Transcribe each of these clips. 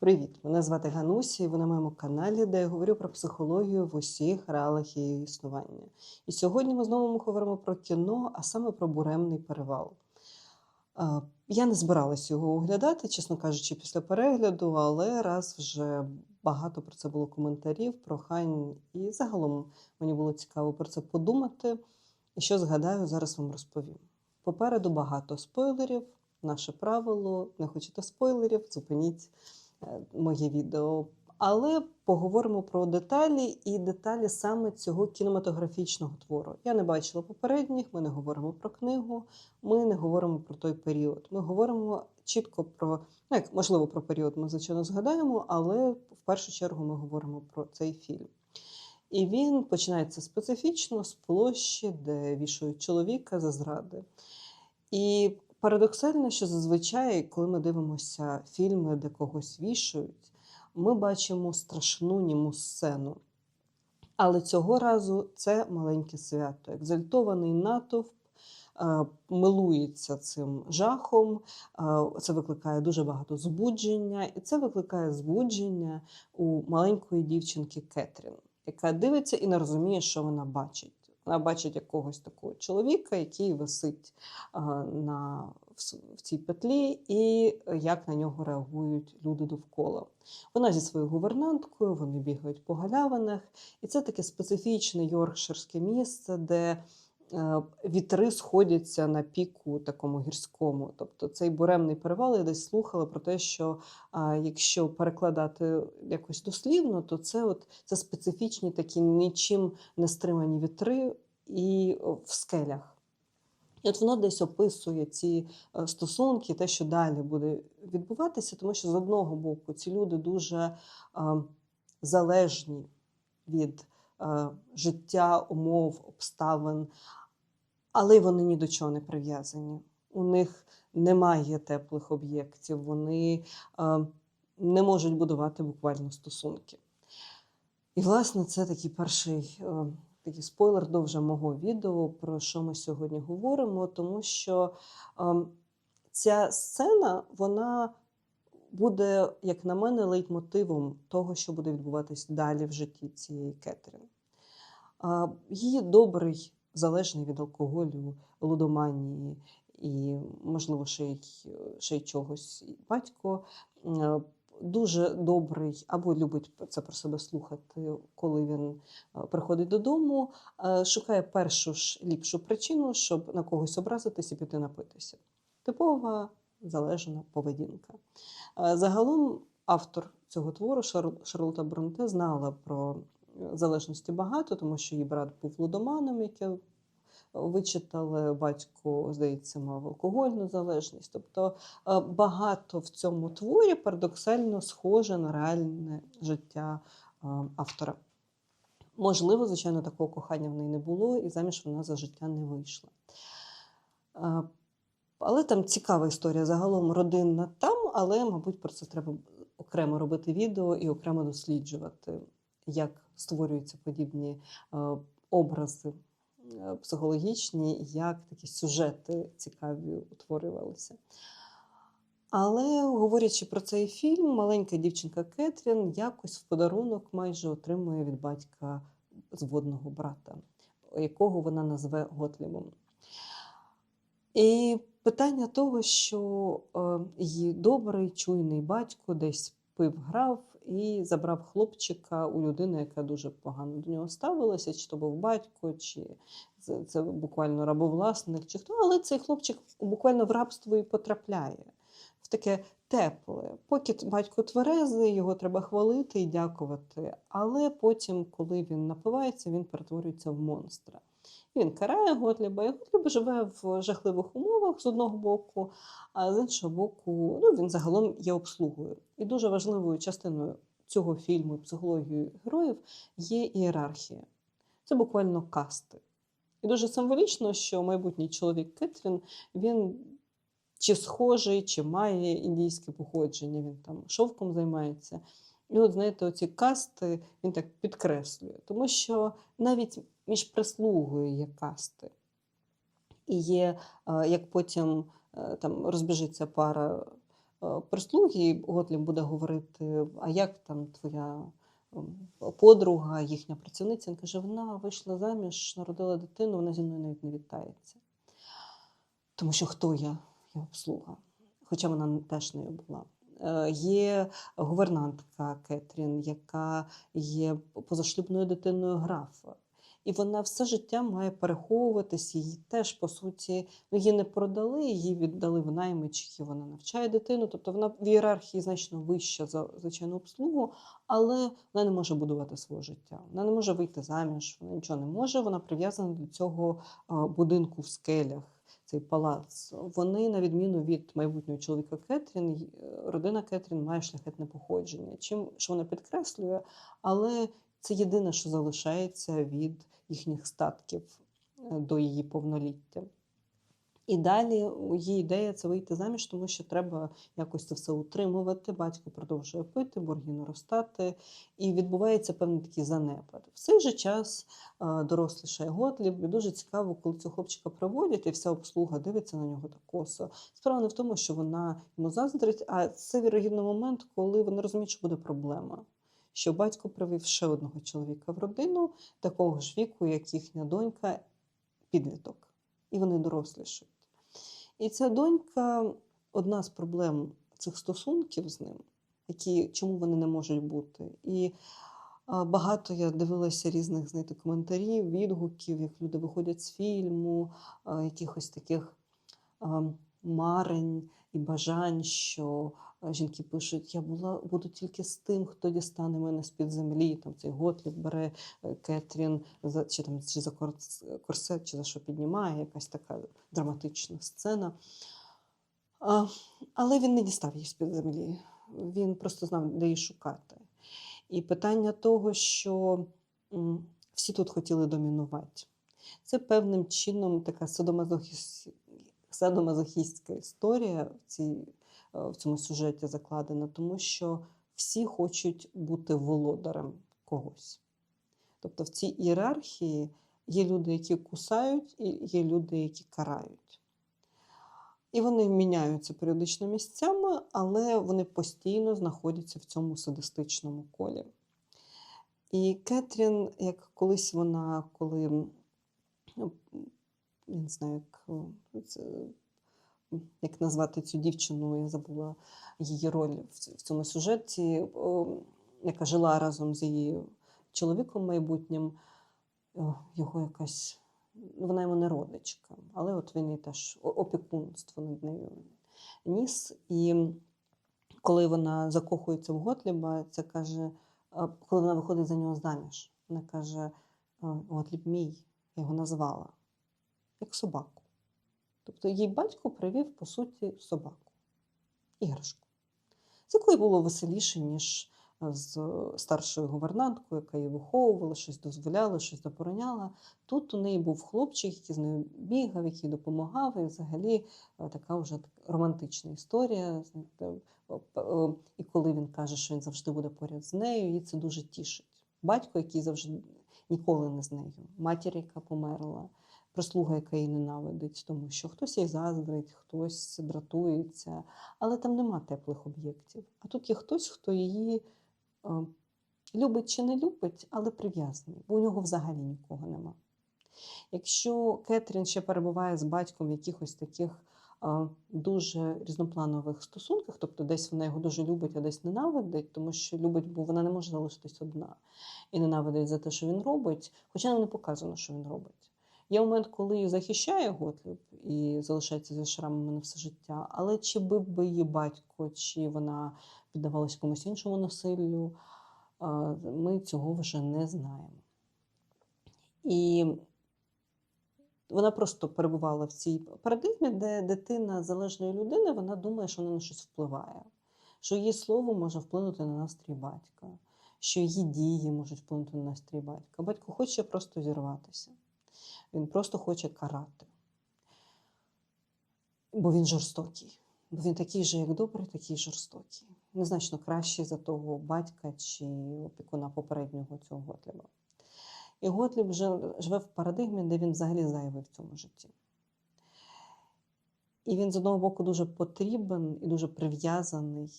Привіт! Мене звати Гануся, і ви на моєму каналі, де я говорю про психологію в усіх реалах її існування. І сьогодні ми знову говоримо про кіно, а саме про буремний перевал. Я не збиралась його оглядати, чесно кажучи, після перегляду, але раз вже багато про це було коментарів, прохань, і загалом мені було цікаво про це подумати. І що згадаю, зараз вам розповім. Попереду багато спойлерів. Наше правило, не хочете спойлерів, зупиніть моє відео. Але поговоримо про деталі і деталі саме цього кінематографічного твору. Я не бачила попередніх, ми не говоримо про книгу, ми не говоримо про той період. Ми говоримо чітко про, ну як можливо, про період ми звичайно згадаємо, але в першу чергу ми говоримо про цей фільм. І він починається специфічно з площі, де вішають чоловіка за зради. І парадоксально, що зазвичай, коли ми дивимося фільми, де когось вішають, ми бачимо страшну німу сцену. Але цього разу це маленьке свято. Екзальтований натовп е, милується цим жахом, е, це викликає дуже багато збудження, і це викликає збудження у маленької дівчинки Кетрін, яка дивиться і не розуміє, що вона бачить. Бачить якогось такого чоловіка, який висить е, на, в, цій петлі, і як на нього реагують люди довкола. Вона зі своєю гувернанткою, вони бігають по галявинах, і це таке специфічне йоркширське місце, де вітри сходяться на піку такому гірському. Тобто цей буремний перевал я десь слухала про те, що якщо перекладати якось дослівно, то це от це специфічні такі нічим не стримані вітри і в скелях. І от воно десь описує ці е, стосунки, те, що далі буде відбуватися, тому що з одного боку ці люди дуже е, залежні від е, життя, умов, обставин, але вони ні до чого не прив'язані. У них немає теплих об'єктів, вони е, не можуть будувати буквально стосунки. І, власне, це такий перший е, такий спойлер до вже мого відео, про що ми сьогодні говоримо, тому що е, ця сцена, вона буде, як на мене, лейтмотивом того, що буде відбуватись далі в житті цієї Кетрін. А, Її добрий, залежний від алкоголю, лудоманії і, можливо, ще й, ще й чогось батько. е, Дуже добрий або любить це про себе слухати, коли він е, приходить додому, е, шукає першу ж ліпшу причину, щоб на когось образитись і піти напитися. Типова залежна поведінка. Загалом автор цього твору Шар- Шарлота Бронте знала про залежності багато, тому що її брат був лудоманом, яке вичитали, батько, здається, мав алкогольну залежність. Тобто е, багато в цьому творі парадоксально схоже на реальне життя е, автора. Можливо, звичайно, такого кохання в неї не було, і заміж вона за життя не вийшла. Е, Але там цікава історія загалом родинна там, але, мабуть, про це треба окремо робити відео і окремо досліджувати, як створюються подібні е, образи е, психологічні, як такі сюжети цікаві утворювалися. Але говорячи про цей фільм, маленька дівчинка Кетрін якось в подарунок майже отримує від батька зводного брата, якого вона назве Готлібом. І питання того, що е, її добрий, чуйний батько десь пив, грав і забрав хлопчика у людини, яка дуже погано до нього ставилася, чи то був батько, чи це, це буквально рабовласник, чи хто, але цей хлопчик буквально в рабство і потрапляє в таке тепле. Поки батько тверезий, його треба хвалити і дякувати. Але потім, коли він напивається, він перетворюється в монстра. Він карає Готліба, і Готліб живе в жахливих умовах з одного боку, а з іншого боку, ну, він загалом є обслугою. І дуже важливою частиною цього фільму психології героїв є ієрархія. Це буквально касти. І дуже символічно, що майбутній чоловік Кетрін він чи схожий, чи має індійське походження, він там шовком займається. І от, знаєте, оці касти він так підкреслює, тому що навіть між прислугою є касти. І є, е, як потім е, там розбіжиться пара е, прислуги, і Готліб буде говорити: а як там твоя подруга, їхня працівниця? Він каже, вона вийшла заміж, народила дитину, вона зі мною навіть не вітається. Тому що хто я? Я обслуга. Хоча вона теж нею була. Є гувернантка Кетрін, яка є позашлюбною дитиною графа. І вона все життя має переховуватись, її теж, по суті, ну, її не продали, її віддали в наймички, вона навчає дитину. Тобто вона в ієрархії значно вища за звичайну обслугу, але вона не може будувати своє життя. Вона не може вийти заміж, вона нічого не може, вона прив'язана до цього будинку в скелях. Цей палац. Вони, на відміну від майбутнього чоловіка Кетрін, родина Кетрін має шляхетне походження. Чим що вона підкреслює, але це єдине, що залишається від їхніх статків е, до її повноліття. І далі її ідея це вийти заміж, тому що треба якось це все утримувати. Батько продовжує пити, борги наростати, і відбувається певний такий занепад. В цей же час е, дорослішає Готліб, і дуже цікаво, коли цього хлопчика приводять, і вся обслуга дивиться на нього так косо. Справа не в тому, що вона йому заздрить, а це вірогідно момент, коли вони розуміють, що буде проблема. Що батько привів ще одного чоловіка в родину, такого ж віку, як їхня донька, підліток. І вони дорослішають. І ця донька одна з проблем цих стосунків з ним, які, чому вони не можуть бути. І багато я дивилася різних знаєте, коментарів, відгуків, як люди виходять з фільму, якихось таких марень і бажань, що жінки пишуть: я була, буду тільки з тим, хто дістане мене з-під землі. Там цей Готліб бере е, Кетрін за чи там чи за корсет, чи за що піднімає, якась така драматична сцена. А, але він не дістав її з-під землі. Він просто знав, де її шукати. І питання того, що всі тут хотіли домінувати. Це певним чином така садомазохіс... садомазохістська історія в, цій, е, в цьому сюжеті закладена, тому що всі хочуть бути володарем когось. Тобто в цій ієрархії є люди, які кусають, і є люди, які карають. І вони міняються періодично місцями, але вони постійно знаходяться в цьому садистичному колі. І Кетрін, як колись вона, коли я не знаю, як, е, це, як назвати цю дівчину, я забула її роль в цьому сюжеті, яка жила разом з її чоловіком майбутнім, його якась, ну, вона йому не родичка, але от він їй теж опікунство над нею ніс. І коли вона закохується в Готліба, це каже, коли вона виходить за нього заміж, вона каже: «А, Готліб мій, я його назвала, як собаку. Тобто їй батько привів, по суті, собаку, іграшку, з якою було веселіше, ніж е, з е, старшою гувернанткою, яка її виховувала, щось дозволяла, щось забороняла. Тут у неї був хлопчик, який з нею бігав, який допомагав, і взагалі е, така вже романтична історія. о, І коли він каже, що він завжди буде поряд з нею, її це дуже тішить. Батько, який завжди ніколи не з нею, матір, яка померла, прислуга, яка її ненавидить, тому що хтось їй заздрить, хтось дратується, але там нема теплих об'єктів. А тут є хтось, хто її е, любить чи не любить, але прив'язаний, бо у нього взагалі нікого нема. Якщо Кетрін ще перебуває з батьком в якихось таких а, дуже різнопланових стосунках, тобто десь вона його дуже любить, а десь ненавидить, тому що любить, бо вона не може залишитись одна і ненавидить за те, що він робить, хоча нам не показано, що він робить. Є момент, коли її захищає Готліб і залишається зі шрамами на все життя, але чи бив би її батько, чи вона піддавалась комусь іншому насиллю, ми цього вже не знаємо. І вона просто перебувала в цій парадигмі, де дитина залежної людини вона думає, що вона на щось впливає, що її слово може вплинути на настрій батька, що її дії можуть вплинути на настрій батька. Батько хоче просто зірватися, він просто хоче карати, бо він жорстокий. Бо він такий же, як добрий, такий жорстокий. Незначно кращий за того батька чи опікуна попереднього цього Готліба. І Готліб живе в парадигмі, де він взагалі зайвий в цьому житті. І він з одного боку дуже потрібен і дуже прив'язаний,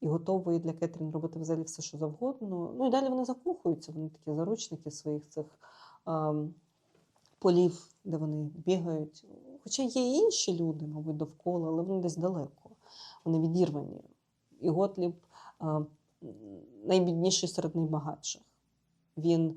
і готовий для Кетрін робити взагалі все, що завгодно. Ну і далі вони закохуються, вони такі заручники своїх цих ем, полів, де вони бігають. Хоча є і інші люди, мабуть, довкола, але вони десь далеко, вони відірвані. І Готліб е, найбідніший серед найбагатших. Він е,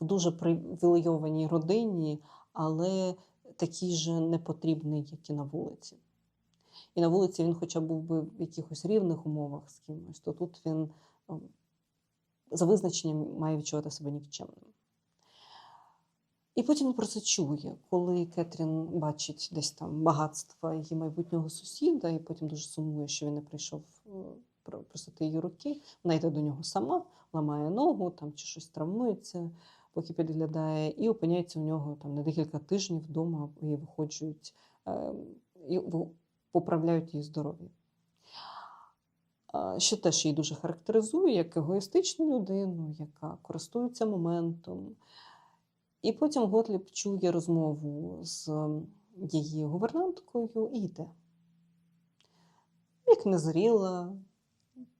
в дуже привілейованій родині, але такий же непотрібний, як і на вулиці. І на вулиці він хоча був би в якихось рівних умовах з кимось, то тут він за визначенням має відчувати себе нікчемним. І потім про це чує, коли Кетрін бачить десь там багатства її майбутнього сусіда, і потім дуже сумує, що він не прийшов е, просити її руки. Вона йде до нього сама, ламає ногу там чи щось травмується, поки підглядає, і опиняється у нього там на декілька тижнів вдома і виходжують е, і поправляють її здоров'я. Що теж її дуже характеризує як егоїстичну людину, яка користується моментом. І потім Готліб чує розмову з її гувернанткою і йде. Як незріла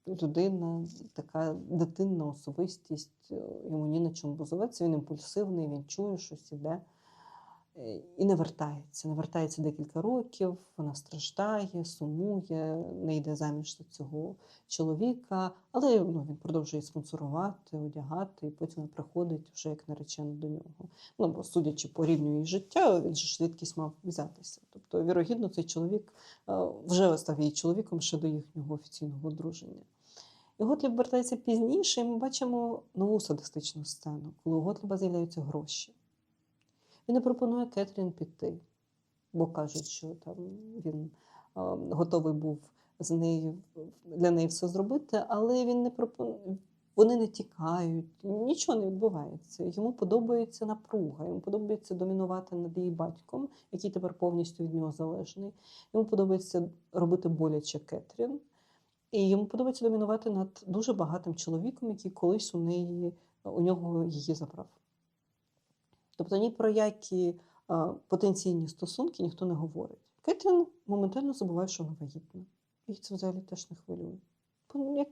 людина, така дитинна особистість, е, йому ні на чому базуватися, він імпульсивний, він чує щось іде і не вертається. Не вертається декілька років, вона страждає, сумує, не йде заміж за цього чоловіка, але ну, він продовжує спонсорувати, одягати, і потім приходить вже як наречена до нього. Ну, бо судячи по рівню її життя, він же швидкість мав взятися. Тобто, вірогідно, цей чоловік е, вже став її чоловіком ще до їхнього офіційного одруження. І Готліб вертається пізніше, і ми бачимо нову садистичну сцену, коли у Готліба з'являються гроші. Він не пропонує Кетрін піти, бо кажуть, що там він готовий був з нею для неї все зробити, але він не пропонує. Вони не тікають, нічого не відбувається. Йому подобається напруга, йому подобається домінувати над її батьком, який тепер повністю від нього залежний. Йому подобається робити боляче Кетрін, і йому подобається домінувати над дуже багатим чоловіком, який колись у неї у нього її забрав. Тобто ні про які а, потенційні стосунки ніхто не говорить. Кетрін моментально забуває, що вона вагітна. Їх це взагалі теж не хвилює.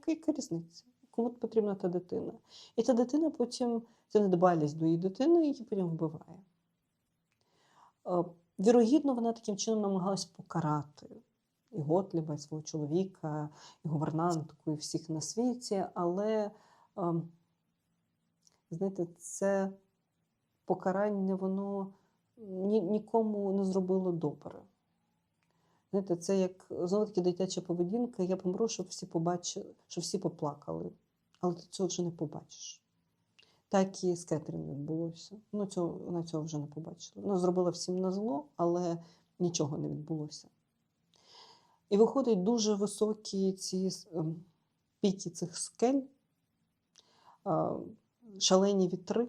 Яка, різниця? Кому потрібна та дитина? І та дитина потім, ця недбалість до її дитини, її потім вбиває. Е, Вірогідно, вона таким чином намагалась покарати і Готліба, і свого чоловіка, і гувернантку, і всіх на світі, але, ем, знаєте, це покарання, воно ні, нікому не зробило добре. Знаєте, це як знову таки дитяча поведінка. Я помру, щоб всі побачили, щоб всі поплакали. Але ти цього вже не побачиш. Так і з Кетрін відбулося. Ну, цього, вона цього вже не побачила. Вона зробила всім на зло, але нічого не відбулося. І виходить дуже високі ці ем, піки цих скель, шалені вітри,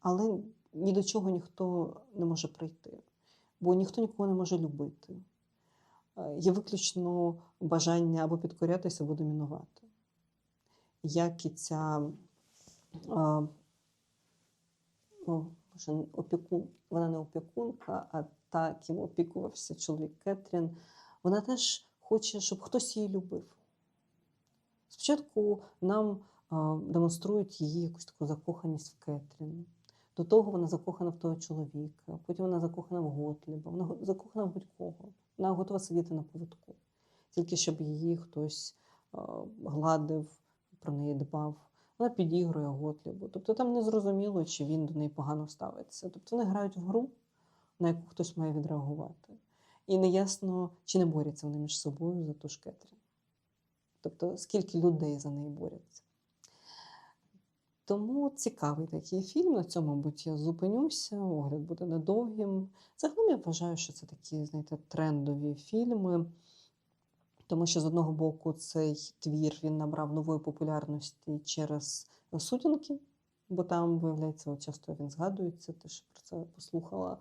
але ні до чого ніхто не може прийти, бо ніхто нікого не може любити. Е, Є виключно бажання або підкорятися, або домінувати. Як і ця а, ну, може, опіку, вона не опікунка, а та, ким опікувався чоловік Кетрін, вона теж хоче, щоб хтось її любив. Спочатку нам а, демонструють її якусь таку закоханість в Кетрін. До того вона закохана в того чоловіка, потім вона закохана в Готліба, вона закохана в будь-кого. Вона готова сидіти на повідку, тільки щоб її хтось гладив, про неї дбав. Вона підігрує Готлібу. Тобто там не зрозуміло, чи він до неї погано ставиться. Тобто вони грають в гру, на яку хтось має відреагувати. І неясно, чи не борються вони між собою за ту ж Кетрін. Тобто, скільки людей за неї борються. Тому цікавий такий фільм. На цьому, мабуть, я зупинюся. Огляд буде недовгим. Загалом я вважаю, що це такі, знаєте, трендові фільми. Тому що з одного боку цей твір він набрав нової популярності через сутінки, бо там, виявляється, часто він згадується, ти ж про це послухала.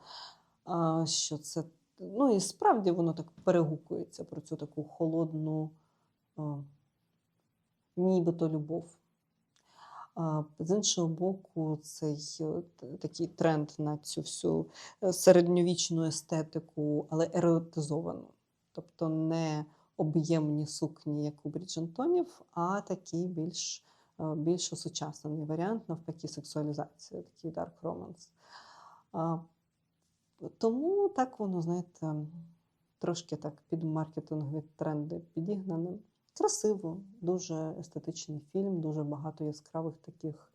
Що це, ну і справді воно так перегукується про цю таку холодну, нібито любов. З іншого боку, цей е, такий тренд на цю всю е, середньовічну естетику, але еротизовану. Тобто не об'ємні сукні, як у Бріджентонів, а такий більш, е, більш осучаснений варіант, навпаки, сексуалізація, такий dark romance. Тому так воно, знаєте, трошки так під маркетингові тренди підігнане. Красиво, дуже естетичний фільм, дуже багато яскравих таких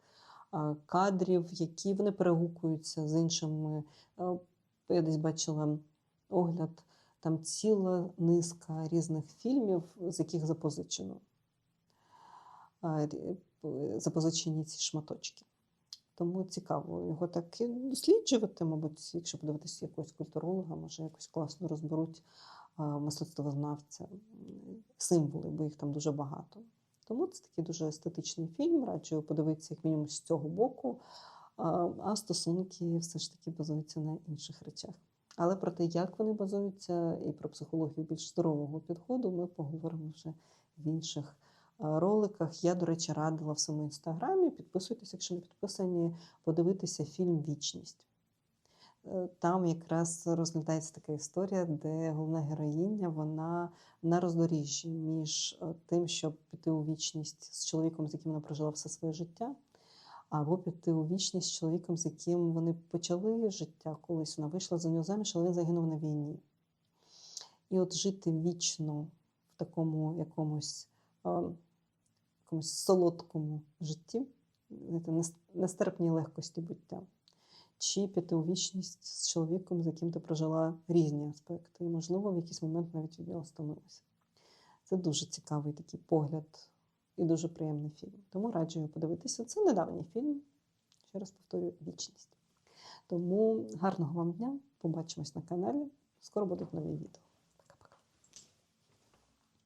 кадрів, які вони перегукуються з іншими. Е, Я десь бачила огляд, там ціла низка різних фільмів, з яких запозичено. Запозичені ці шматочки. Тому цікаво його так досліджувати, мабуть, якщо подивитися якогось культуролога, може якось класно розберуть мистецтвознавця, символи, бо їх там дуже багато. Тому це такий дуже естетичний фільм, раджу подивитися як мінімум з цього боку. А, стосунки все ж таки базуються на інших речах. Але про те, як вони базуються, і про психологію більш здорового підходу, ми поговоримо вже в інших роликах. Я, до речі, радила в своєму інстаграмі. Підписуйтесь, якщо не підписані, подивитися фільм Вічність. Е, Там якраз розглядається така історія, де головна героїня вона на роздоріжжі між е, тим, щоб піти у вічність з чоловіком, з яким вона прожила все своє життя, або піти у вічність з чоловіком, з яким вони почали життя колись. Вона вийшла за нього заміж, але він загинув на війні. І от жити вічно в такому якомусь, е, якомусь солодкому житті, знаєте, нестерпній легкості буття чи піти у вічність з чоловіком, з яким ти прожила різні аспекти, і, можливо, в якийсь момент навіть від нього стомилася. Це дуже цікавий такий погляд і дуже приємний фільм. Тому раджу його подивитися. Це недавній фільм. Ще раз повторюю, вічність. Тому гарного вам дня. Побачимось на каналі. Скоро будуть нові відео.